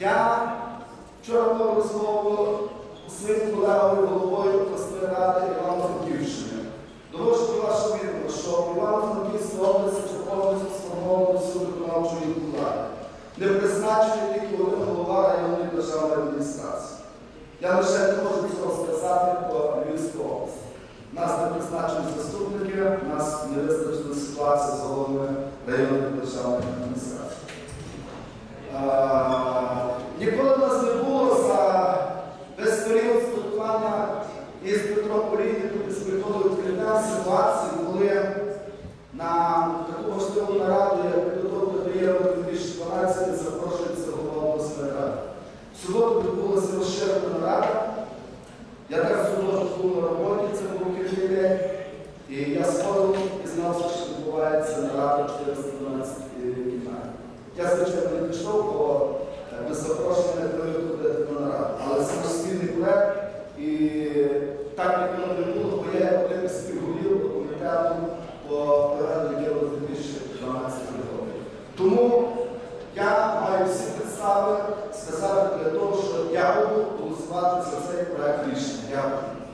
Я вчора мав розмову з своїм колегою головою обласної ради Івано-Франківщини. Довожу до вашого що області вже повністю сформовано всю виконавчу влади. Не призначений тільки один голова районної державної адміністрації. Я лише не можу цього сказати по Львівській області. У нас не призначені заступники, у нас не визначена ситуація з головами районної державної адміністрації. Із Політиком, із методою відкриття ситуації, коли на таку важливу нараду, як підготовка до Євро 2012 запрошується голова обласної ради. В суботу відбулася розширена нарада. Я в суботу був на роботі, це був кілька день. І я сходив і знав, що відбувається нарада 412 кімнаті. Я, звичайно, не пішов, бо е, без запрошення не ходити на нараду. Але це спільний і дявол, от свата съвсем прави нищо. Дявол.